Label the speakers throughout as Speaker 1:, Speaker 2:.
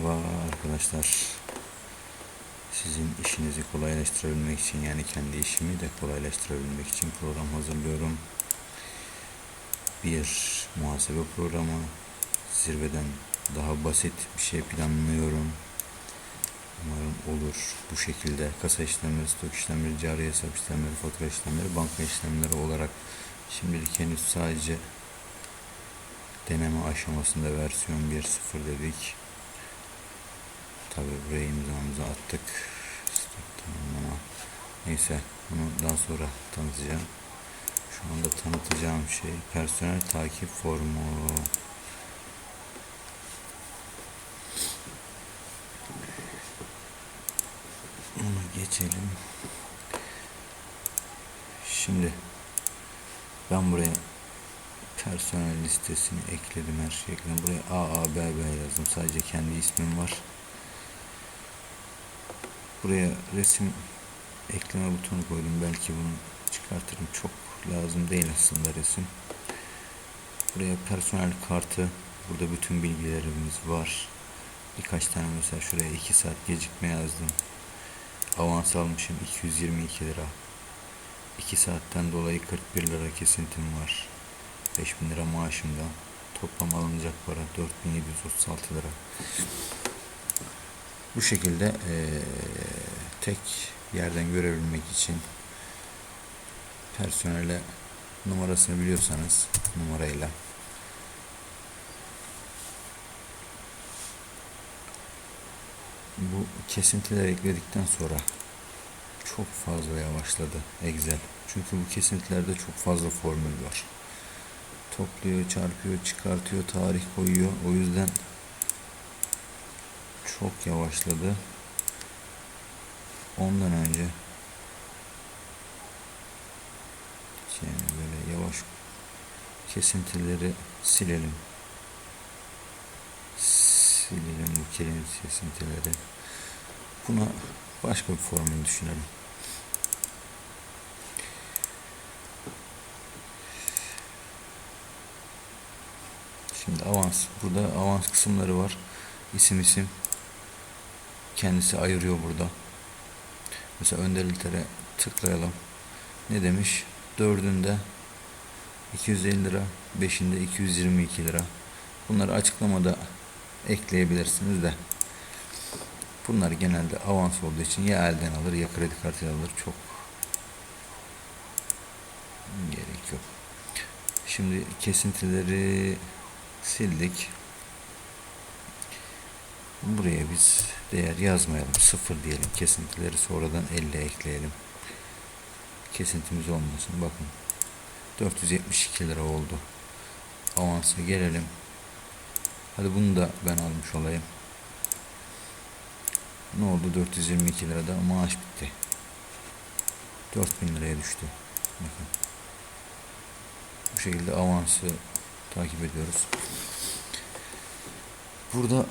Speaker 1: Merhaba arkadaşlar. Sizin işinizi kolaylaştırabilmek için yani kendi işimi de kolaylaştırabilmek için program hazırlıyorum. Bir muhasebe programı. Zirveden daha basit bir şey planlıyorum. Umarım olur bu şekilde. Kasa işlemleri, stok işlemleri, cari hesap işlemleri, fatura işlemleri, banka işlemleri olarak şimdilik henüz sadece deneme aşamasında versiyon 1.0 dedik. Tabi buraya imzamızı attık. Tamamlama. Neyse bunu daha sonra tanıtacağım. Şu anda tanıtacağım şey personel takip formu. Bunu geçelim. Şimdi ben buraya personel listesini ekledim her şeyi ekledim. Buraya A, yazdım. Sadece kendi ismim var. Buraya resim ekleme butonu koydum. Belki bunu çıkartırım. Çok lazım değil aslında resim. Buraya personel kartı. Burada bütün bilgilerimiz var. Birkaç tane mesela şuraya 2 saat gecikme yazdım. Avans almışım 222 lira. 2 saatten dolayı 41 lira kesintim var. 5000 lira maaşımda. Toplam alınacak para 4736 lira. Bu şekilde eee, tek yerden görebilmek için personele numarasını biliyorsanız numarayla bu kesintiler ekledikten sonra çok fazla yavaşladı Excel. Çünkü bu kesintilerde çok fazla formül var. Topluyor, çarpıyor, çıkartıyor, tarih koyuyor. O yüzden çok yavaşladı. Ondan önce yani böyle yavaş kesintileri silelim. Silelim bu kesintileri. Buna başka bir formül düşünelim. Şimdi avans. Burada avans kısımları var. İsim isim. Kendisi ayırıyor burada. Mesela Önder İlter'e tıklayalım. Ne demiş? Dördünde 250 lira, beşinde 222 lira. Bunları açıklamada ekleyebilirsiniz de. Bunlar genelde avans olduğu için ya elden alır ya kredi kartıyla alır. Çok gerek yok. Şimdi kesintileri sildik. Buraya biz değer yazmayalım. Sıfır diyelim. Kesintileri sonradan 50 ekleyelim. Kesintimiz olmasın. Bakın. 472 lira oldu. Avansa gelelim. Hadi bunu da ben almış olayım. Ne oldu? 422 lirada maaş bitti. 4000 liraya düştü. Bakın. Bu şekilde avansı takip ediyoruz. Burada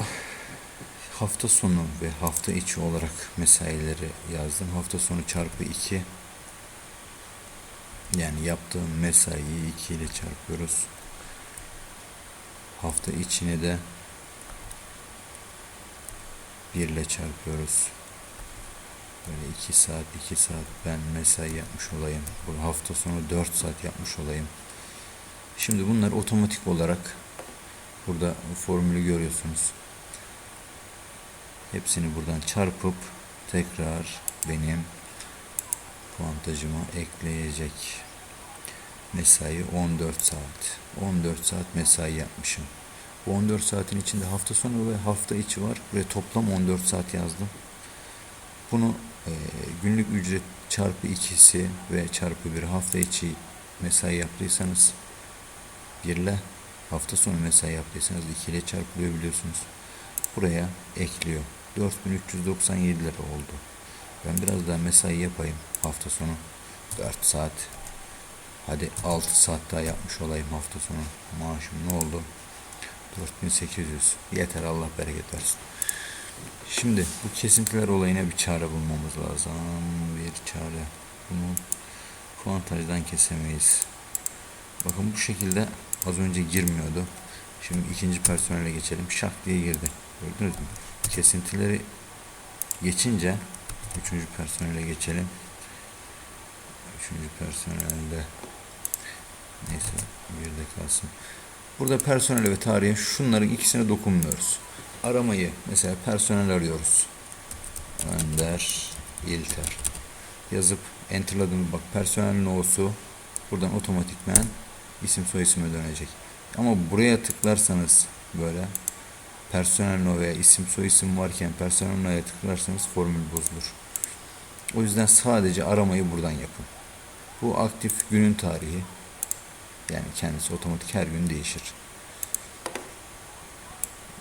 Speaker 1: hafta sonu ve hafta içi olarak mesaileri yazdım. Hafta sonu çarpı 2 yani yaptığım mesaiyi 2 ile çarpıyoruz. Hafta içine de 1 ile çarpıyoruz. Böyle 2 saat 2 saat ben mesai yapmış olayım. Bu hafta sonu 4 saat yapmış olayım. Şimdi bunlar otomatik olarak burada formülü görüyorsunuz. Hepsini buradan çarpıp tekrar benim puantajıma ekleyecek. Mesai 14 saat. 14 saat mesai yapmışım. Bu 14 saatin içinde hafta sonu ve hafta içi var. Ve toplam 14 saat yazdım. Bunu e, günlük ücret çarpı ikisi ve çarpı bir hafta içi mesai yaptıysanız bir ile hafta sonu mesai yaptıysanız 2 ile çarpılıyor biliyorsunuz. Buraya ekliyor. 4397 lira oldu. Ben biraz daha mesai yapayım hafta sonu. 4 saat. Hadi 6 saat daha yapmış olayım hafta sonu. Maaşım ne oldu? 4800. Yeter Allah bereket versin. Şimdi bu kesintiler olayına bir çare bulmamız lazım. Bir çare. Bunu puantajdan kesemeyiz. Bakın bu şekilde az önce girmiyordu. Şimdi ikinci personele geçelim. Şak diye girdi. Gördünüz mü? Kesintileri geçince üçüncü personele geçelim. Üçüncü personelde neyse bir kalsın. Burada personel ve tarihe şunların ikisine dokunmuyoruz. Aramayı mesela personel arıyoruz. Önder İlter yazıp enterladım bak personel no'su buradan otomatikmen isim soy isime dönecek. Ama buraya tıklarsanız böyle personel no veya isim soy isim varken personel no'ya tıklarsanız formül bozulur. O yüzden sadece aramayı buradan yapın. Bu aktif günün tarihi. Yani kendisi otomatik her gün değişir.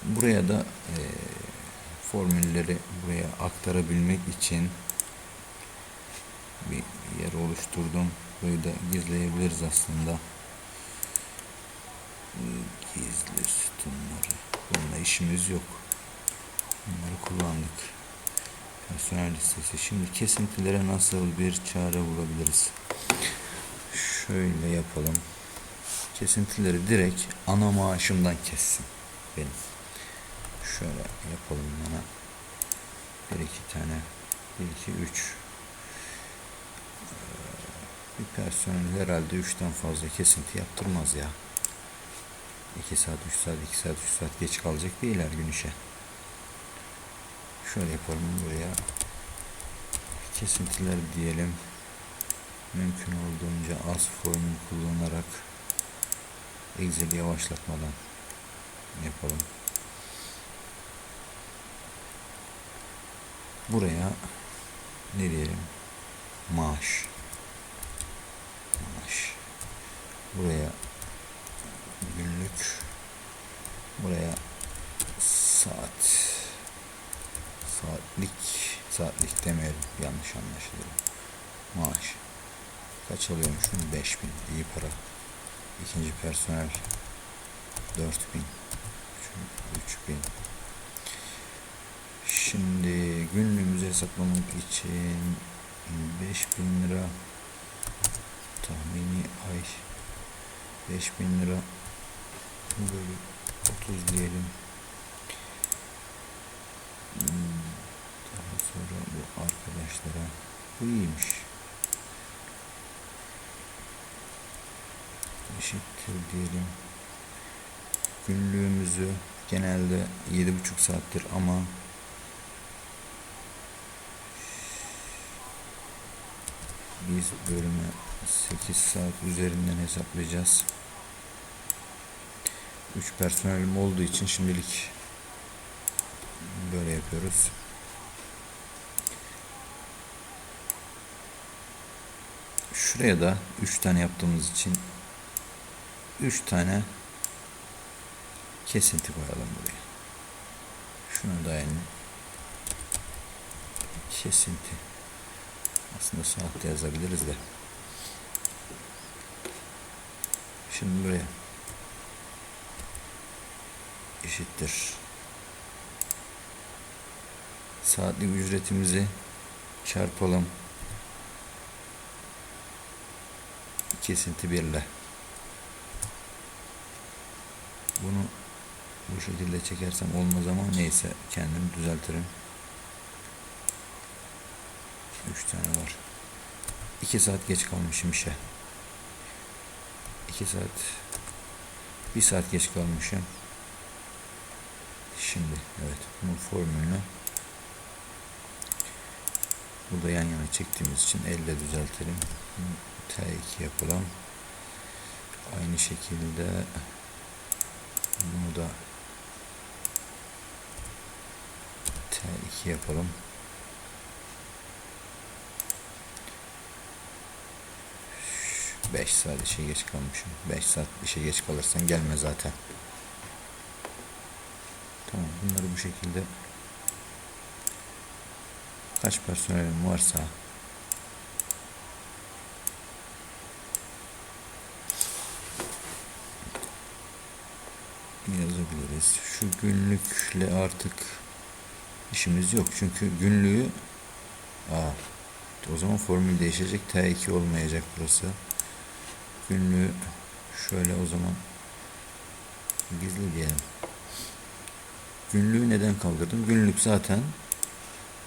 Speaker 1: Buraya da e, formülleri buraya aktarabilmek için bir yer oluşturdum. Burayı da gizleyebiliriz aslında. Gizli sütunları. Bununla işimiz yok. Bunları kullandık. Personel listesi. Şimdi kesintilere nasıl bir çare bulabiliriz? Şöyle yapalım. Kesintileri direkt ana maaşımdan kessin. Benim. Şöyle yapalım bana. Bir iki tane. Bir iki üç. Bir personel herhalde üçten fazla kesinti yaptırmaz ya. 2 saat, 3 saat, 2 saat, 3 saat geç kalacak değiller gün işe. Şöyle yapalım buraya. Kesintiler diyelim. Mümkün olduğunca az formül kullanarak Excel'i yavaşlatmadan yapalım. Buraya ne diyelim? Maaş. Maaş. Buraya günlük buraya saat saatlik saatlik demeyelim yanlış anlaşılır maaş. Kaç alıyormuşum? 5000 iyi para. İkinci personel 4000 3000 şimdi günlüğümüzü hesaplamak için 5000 lira tahmini ay. 5000 lira böyle 30 diyelim. Hmm, daha sonra bu arkadaşlara bu iyiymiş. Eşittir diyelim. Günlüğümüzü genelde 7,5 saattir ama biz bölüme 8 saat üzerinden hesaplayacağız. 3 personelim olduğu için şimdilik böyle yapıyoruz. Şuraya da 3 tane yaptığımız için 3 tane kesinti koyalım buraya. Şuna da yani kesinti. Aslında saatte yazabiliriz de. Şimdi buraya eşittir. Saatlik ücretimizi çarpalım. Kesinti birle. Bunu bu şekilde çekersem olmaz ama neyse kendim düzeltirim. 3 tane var. 2 saat geç kalmışım işe. 2 saat 1 saat geç kalmışım. Şimdi evet bunun formülünü burada yan yana çektiğimiz için elle düzeltelim. T2 yapalım. Aynı şekilde bunu da T2 yapalım. Beş saat işe geç kalmışım. Beş saat işe geç kalırsan gelme zaten. Tamam bunları bu şekilde kaç personelim varsa yazabiliriz. Şu günlükle artık işimiz yok. Çünkü günlüğü aa, o zaman formül değişecek. T2 olmayacak burası. Günlüğü şöyle o zaman Gizli diyelim. Günlüğü neden kaldırdım? Günlük zaten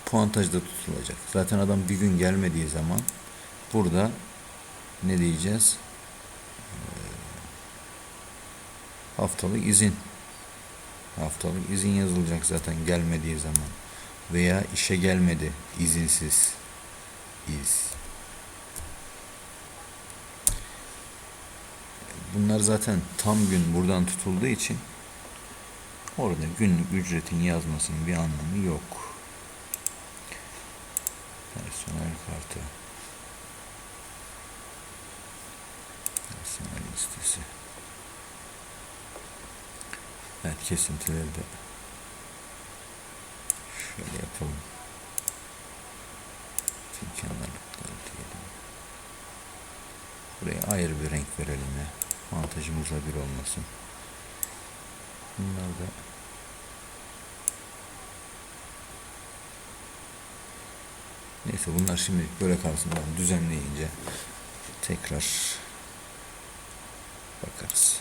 Speaker 1: puantajda tutulacak. Zaten adam bir gün gelmediği zaman burada ne diyeceğiz? Ee, haftalık izin. Haftalık izin yazılacak zaten gelmediği zaman. Veya işe gelmedi izinsiz. iz. Bunlar zaten tam gün buradan tutulduğu için orada günlük ücretin yazmasının bir anlamı yok. Personel kartı. Personel listesi. Evet kesintileri de şöyle yapalım. Tüm kenarlıkları diyelim. Buraya ayrı bir renk verelim ya. Montajımızla bir olmasın. Bunlar da Neyse bunlar şimdi böyle kalsın. Ben düzenleyince tekrar bakarız.